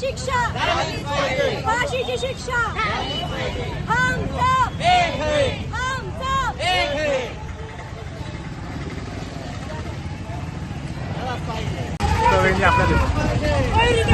शिक्षा। फाशीची शिक्षा। हम सब। हम सब। वैरिकाईला शिक्षा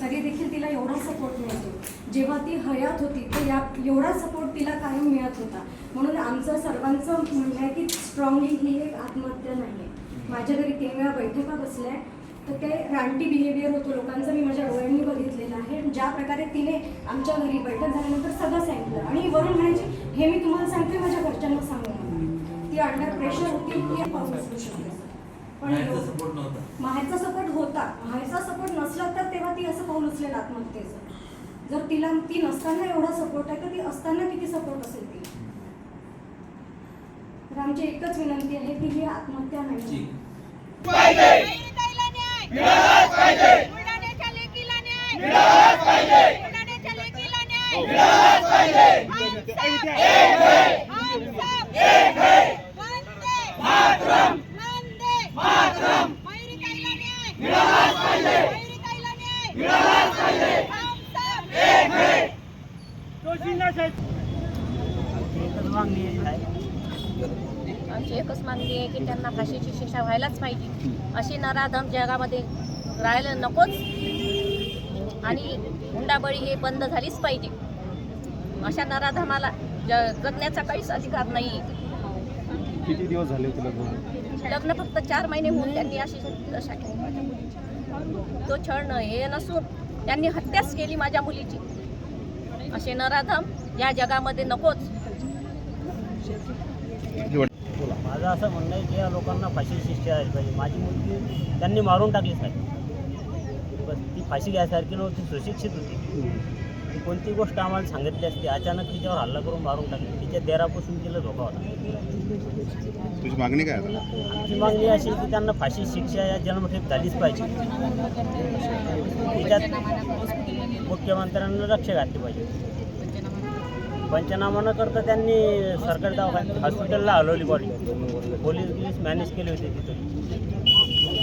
तरी देखील तिला एवढा सपोर्ट मिळतो जेव्हा ती हयात होती तर या एवढा सपोर्ट तिला कायम मिळत होता. म्हणून आमचं सर्वांचं म्हणणं आहे की स्ट्रॉंगली ही एक आत्महत्या नाही आहे माझ्या घरी तीन वेळा बैठका बसल्या आहे, तर ते रानटी बिहेवियर होतो लोकांचं. मी माझ्या डोळ्यांनी बघितलेलं आहे. ज्या प्रकारे तिने आमच्या घरी बैठक झाल्यानंतर सगळं सांगितलं. आणि वरून म्हणायची हे मी तुम्हाला सांगते माझ्या घरच्यांना सांगू ती अंडर प्रेशर होती की शकते शकते पण माहेरचा सपोर्ट होता. माहेरचा सपोर्ट नसला तर तेव्हा ती असं पाऊल उचलेल आत्महत्येचं जर तिला ती नसताना एवढा सपोर्ट आहे तर ती असताना किती सपोर्ट असेल ती तर आमची एकच विनंती आहे की ही आत्महत्या नाही. आमची एकच मागणी आहे की त्यांना फाशीची शिक्षा व्हायलाच पाहिजे. अशी नराधम जगामध्ये राहायला नकोच. आणि हुंडाबळी हे बंद झालीच पाहिजे. अशा नराधमाला ज जगण्याचा काहीच अधिकार नाही. किती दिवस झाले तुला लग्न लग्न फक्त चार महिने होऊन त्यांनी अशी दशा केली. तो छळ न हे नसून त्यांनी हत्याच केली माझ्या मुलीची. असे नराधम या जगामध्ये नकोच. माझं असं म्हणणं आहे की या लोकांना फाशी शिक्षा झाली पाहिजे. माझी मुलगी त्यांनी मारून टाकली साहेब बस ती फाशी घ्यायसारखी नव्हती सुशिक्षित होती. कोणती गोष्ट आम्हाला सांगितली असती अचानक तिच्यावर हल्ला करून मारून टाकली. तिच्या देरापासून तिला धोका होता. तुझी मागणी काय आमची मागणी अशी की त्यांना फाशी शिक्षा या जन्मठेप झालीच पाहिजे. तिच्यात मुख्यमंत्र्यांना लक्ष घातले पाहिजे. पंचनामा न करता त्यांनी सरकारी दवाखान्यात हॉस्पिटलला हलवली बॉडी पोलीस गिलीस मॅनेज केले होते तिथं.